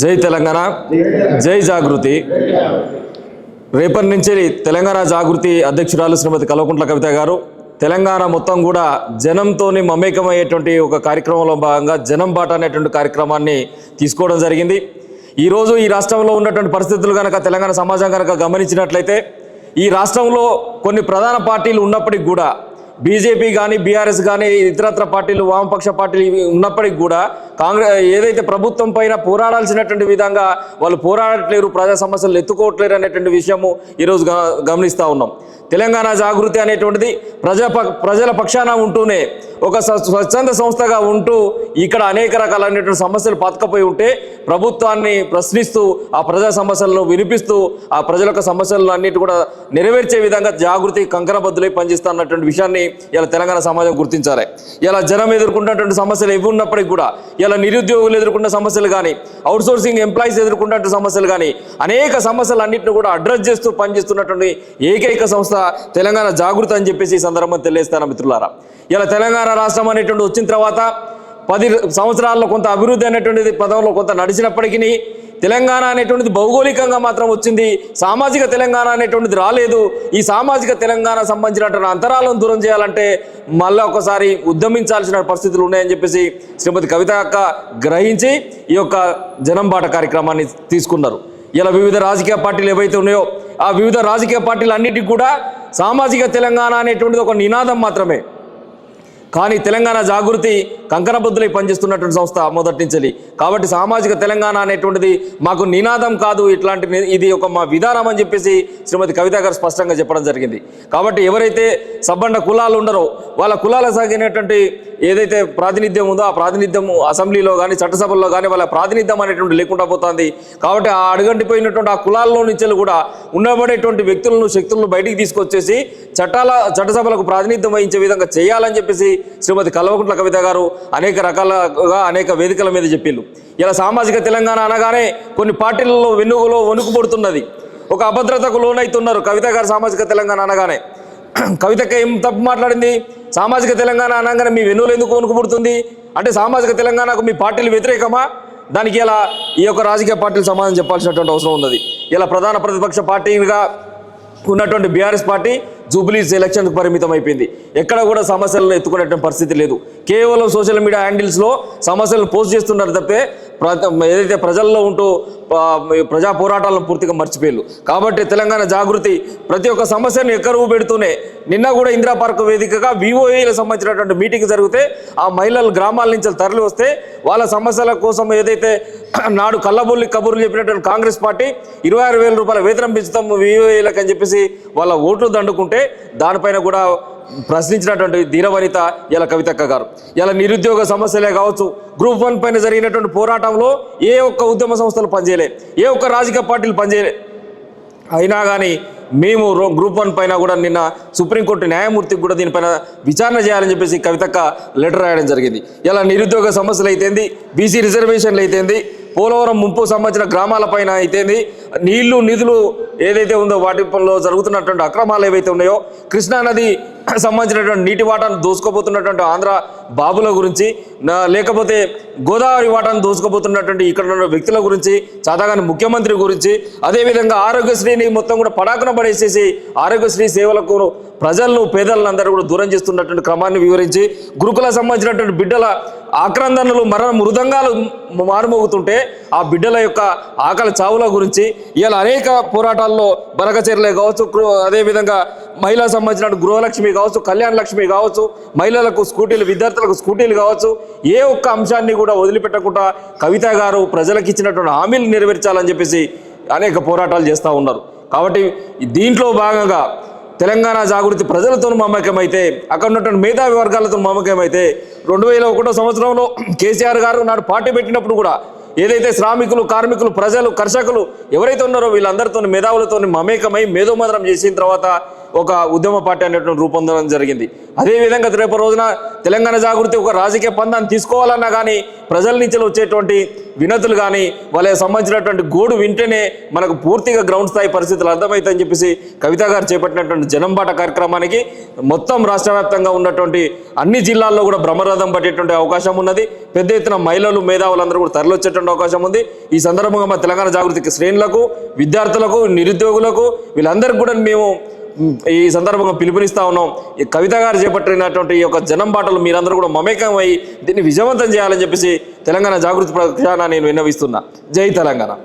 జై తెలంగాణ జై జాగృతి. రేపటి నుంచి తెలంగాణ జాగృతి అధ్యక్షురాలు శ్రీమతి కల్వకుంట్ల కవిత గారు. తెలంగాణ మొత్తం కూడా జనంతోని మమేకమయ్యేటువంటి ఒక కార్యక్రమంలో భాగంగా జనం బాట అనేటువంటి కార్యక్రమాన్ని తీసుకోవడం జరిగింది. ఈరోజు ఈ రాష్ట్రంలో ఉన్నటువంటి పరిస్థితులు కనుక తెలంగాణ సమాజం కనుక గమనించినట్లయితే ఈ రాష్ట్రంలో కొన్ని ప్రధాన పార్టీలు ఉన్నప్పటికి కూడా బీజేపీ కానీ బీఆర్ఎస్ కానీ ఇతరత్ర పార్టీలు వామపక్ష పార్టీలు ఉన్నప్పటికీ కూడా కాంగ్రెస్ ఏదైతే ప్రభుత్వం పైన పోరాడాల్సినటువంటి విధంగా వాళ్ళు పోరాడట్లేరు ప్రజా సమస్యలు ఎత్తుకోవట్లేరు అనేటువంటి విషయము ఈరోజు గమనిస్తూ ఉన్నాం. తెలంగాణ జాగృతి అనేటువంటిది ప్రజా ప- ప్రజల పక్షాన ఉంటూనే ఒక స్వచ్ఛంద సంస్థగా ఉంటూ ఇక్కడ అనేక రకాలైనటువంటి సమస్యలు పాతకపోయి ఉంటే ప్రభుత్వాన్ని ప్రశ్నిస్తూ ఆ ప్రజా సమస్యలను వినిపిస్తూ ఆ ప్రజల యొక్క సమస్యలను అన్నిటి కూడా నెరవేర్చే విధంగా జాగృతి కంకణబద్దులై పనిచేస్తున్నటువంటి విషయాన్ని ఇలా తెలంగాణ సమాజం గుర్తించాలి. ఇలా జనం ఎదుర్కొన్నటువంటి సమస్యలు ఇవి ఉన్నప్పటికీ కూడా ఇలా నిరుద్యోగులు ఎదుర్కొన్న సమస్యలు కానీ అవుట్సోర్సింగ్ ఎంప్లాయీస్ ఎదుర్కొన్నటువంటి సమస్యలు కానీ అనేక సమస్యలు అన్నింటిని కూడా అడ్రస్ చేస్తూ పనిచేస్తున్నటువంటి ఏకైక సంస్థ తెలంగాణ జాగృతి అని చెప్పేసి ఈ సందర్భం తెలియజేస్తాను మిత్రులారా. ఇలా తెలంగాణ రాష్ట్రం అనేటువంటి వచ్చిన తర్వాత పది సంవత్సరాల్లో కొంత అభివృద్ధి అనేటువంటిది పదంలో కొంత నడిచినప్పటికీ తెలంగాణ అనేటువంటిది భౌగోళికంగా మాత్రం వచ్చింది. సామాజిక తెలంగాణ అనేటువంటిది రాలేదు. ఈ సామాజిక తెలంగాణ సంబంధించినటువంటి అంతరాలను దూరం చేయాలంటే మళ్ళీ ఒకసారి ఉద్యమించాల్సిన పరిస్థితులు ఉన్నాయని చెప్పేసి శ్రీమతి కవిత అక్క గ్రహించి ఈ యొక్క జనంబాట కార్యక్రమాన్ని తీసుకున్నారు. ఇలా వివిధ రాజకీయ పార్టీలు ఏవైతే ఉన్నాయో ఆ వివిధ రాజకీయ పార్టీలు అన్నిటికీ కూడా సామాజిక తెలంగాణ అనేటువంటిది ఒక నినాదం మాత్రమే. కానీ తెలంగాణ జాగృతి కంకణబద్దులై పనిచేస్తున్నటువంటి సంస్థ మొదటి నుంచి. కాబట్టి సామాజిక తెలంగాణ అనేటువంటిది మాకు నినాదం కాదు ఇట్లాంటి ఇది ఒక మా విధానం అని చెప్పేసి శ్రీమతి కవిత గారు స్పష్టంగా చెప్పడం జరిగింది. కాబట్టి ఎవరైతే సబ్బండ కులాలు ఉండరో వాళ్ళ కులాల సాగినటువంటి ఏదైతే ప్రాతినిధ్యం ఉందో ఆ ప్రాతినిధ్యం అసెంబ్లీలో కానీ చట్టసభల్లో కానీ వాళ్ళ ప్రాతినిధ్యం అనేటువంటి లేకుండా పోతుంది. కాబట్టి ఆ అడుగంటిపోయినటువంటి ఆ కులాల్లో నుంచి కూడా ఉండబడేటువంటి వ్యక్తులను శక్తులను బయటికి తీసుకొచ్చేసి చట్టాల చట్టసభలకు ప్రాతినిధ్యం వహించే విధంగా చేయాలని చెప్పేసి శ్రీమతి కల్వకుంట్ల కవిత గారు అనేక రకాలుగా అనేక వేదికల మీద చెప్పిళ్ళు. ఇలా సామాజిక తెలంగాణ అనగానే కొన్ని పార్టీలలో వెన్నుగులో వణుకుపడుతున్నది ఒక అభద్రతకు లోనైతున్నారు కవిత గారు సామాజిక తెలంగాణ అనగానే. కవితక్క ఏం తప్పు మాట్లాడింది? సామాజిక తెలంగాణ అనగానే మీ వెన్నులు ఎందుకు వణుకుపడుతుంది అంటే సామాజిక తెలంగాణకు మీ పార్టీలు వ్యతిరేకమా? దానికి ఇలా ఈ యొక్క రాజకీయ పార్టీలు సమాధానం చెప్పాల్సినటువంటి అవసరం ఉన్నది. ఇలా ప్రధాన ప్రతిపక్ష పార్టీగా ఉన్నటువంటి బీఆర్ఎస్ పార్టీ జూబ్లీస్ ఎలక్షన్కు పరిమితం అయిపోయింది ఎక్కడ కూడా సమస్యలను ఎత్తుకునేటువంటి పరిస్థితి లేదు. కేవలం సోషల్ మీడియా హ్యాండిల్స్లో సమస్యలను పోస్ట్ చేస్తున్నారు తప్పితే ఏదైతే ప్రజల్లో ఉంటూ ప్రజా పోరాటాలను పూర్తిగా మర్చిపోయారు కాబట్టి తెలంగాణ జాగృతి ప్రతి ఒక్క సమస్యను ఎక్కరువు పెడుతూనే నిన్న కూడా ఇందిరా పార్క్ వేదికగా వివోఏలకు సంబంధించినటువంటి మీటింగ్ జరిగితే ఆ మహిళలు గ్రామాల నుంచి తరలి వస్తే వాళ్ళ సమస్యల కోసం ఏదైతే నాడు కళ్ళబొల్లి కబుర్లు చెప్పినటువంటి కాంగ్రెస్ పార్టీ ఇరవై ఆరు వేల రూపాయల వేతనం పెంచుతాం వివోఏలకు అని చెప్పేసి వాళ్ళ ఓట్లు దండుకుంటే దానిపైన కూడా ప్రశ్నించినటువంటి దీనవనిత ఇలా కవితక్క గారు. ఇలా నిరుద్యోగ సమస్యలే కావచ్చు గ్రూప్ వన్ పైన జరిగినటువంటి పోరాటంలో ఏ ఒక్క ఉద్యమ సంస్థలు పనిచేయలే ఏ ఒక్క రాజకీయ పార్టీలు పనిచేయలే. అయినా కానీ మేము రో- గ్రూప్ వన్ పైన కూడా నిన్న సుప్రీంకోర్టు న్యాయమూర్తికి కూడా దీనిపైన విచారణ చేయాలని చెప్పేసి కవితక్క లెటర్ రాయడం జరిగింది. ఇలా నిరుద్యోగ సమస్యలు అయితేంది బీసీ రిజర్వేషన్లు అయితేంది పోలవరం ముంపు సంబంధించిన గ్రామాలపైన అయితేంది నీళ్ళు నిధులు ఏదైతే ఉందో వాటిలో జరుగుతున్నటువంటి అక్రమాలు ఏవైతే ఉన్నాయో కృష్ణానది సంబంధించినటువంటి నీటి వాటాను దోసుకోబోతున్నటువంటి ఆంధ్ర బాబుల గురించి లేకపోతే గోదావరి వాటాను దోసుకోబోతున్నటువంటి ఇక్కడ ఉన్న వ్యక్తుల గురించి చాతాగాని ముఖ్యమంత్రి గురించి అదేవిధంగా ఆరోగ్యశ్రీని మొత్తం కూడా పడాకున పడేసేసి ఆరోగ్యశ్రీ సేవలకు ప్రజలను పేదలను అందరూ కూడా దూరం చేస్తున్నటువంటి క్రమాన్ని వివరించి గురుకుల సంబంధించినటువంటి బిడ్డల ఆక్రందనలు మరణ మృదంగాలు మారుమోగుతుంటే ఆ బిడ్డల యొక్క ఆకలి చావుల గురించి ఇలా అనేక పోరాటాల్లో బనకచర్లే కావచ్చు అదేవిధంగా మహిళా సంబంధించిన గృహలక్ష్మి కావచ్చు కళ్యాణ లక్ష్మి కావచ్చు మహిళలకు స్కూటీలు విద్యార్థులకు స్కూటీలు కావచ్చు ఏ ఒక్క అంశాన్ని కూడా వదిలిపెట్టకుండా కవిత గారు ప్రజలకు ఇచ్చినటువంటి హామీలు నెరవేర్చాలని చెప్పేసి అనేక పోరాటాలు చేస్తూ ఉన్నారు. కాబట్టి దీంట్లో భాగంగా తెలంగాణ జాగృతి ప్రజలతో మమకమైతే అక్కడ ఉన్నటువంటి మేధావి వర్గాలతో మమకమైతే రెండు వేల ఒకటో సంవత్సరంలో కేసీఆర్ గారు నాడు పార్టీ పెట్టినప్పుడు కూడా ఏదైతే శ్రామికులు కార్మికులు ప్రజలు కర్షకులు ఎవరైతే ఉన్నారో వీళ్ళందరితో మేధావులతో మమేకమై మేధోమదనం చేసిన తర్వాత ఒక ఉద్యమ పార్టీ అనేటువంటి రూపొందడం జరిగింది. అదేవిధంగా రేపు రోజున తెలంగాణ జాగృతి ఒక రాజకీయ పందాన్ని తీసుకోవాలన్నా కానీ ప్రజల నుంచి వచ్చేటువంటి వినతులు కానీ వాళ్ళకి సంబంధించినటువంటి గోడు వింటేనే మనకు పూర్తిగా గ్రౌండ్ స్థాయి పరిస్థితులు అర్థమవుతాయని చెప్పేసి కవిత గారు చేపట్టినటువంటి జనంబాట కార్యక్రమానికి మొత్తం రాష్ట్ర వ్యాప్తంగా ఉన్నటువంటి అన్ని జిల్లాల్లో కూడా బ్రహ్మరథం పట్టేటువంటి అవకాశం ఉన్నది. పెద్ద ఎత్తున మహిళలు మేధావులందరూ కూడా తరలొచ్చేటువంటి అవకాశం ఉంది. ఈ సందర్భంగా మా తెలంగాణ జాగృతికి శ్రేణులకు విద్యార్థులకు నిరుద్యోగులకు వీళ్ళందరికీ కూడా మేము ఈ సందర్భంగా పిలుపునిస్తా ఉన్నాం. ఈ కవిత గారు చేపట్టినటువంటి ఈ యొక్క జనం బాటలు మీరందరూ కూడా మమేకం దీన్ని విజయవంతం చేయాలని చెప్పేసి తెలంగాణ జాగృతి ప్రక్షాళన నేను విన్నవిస్తున్నా. జై తెలంగాణ.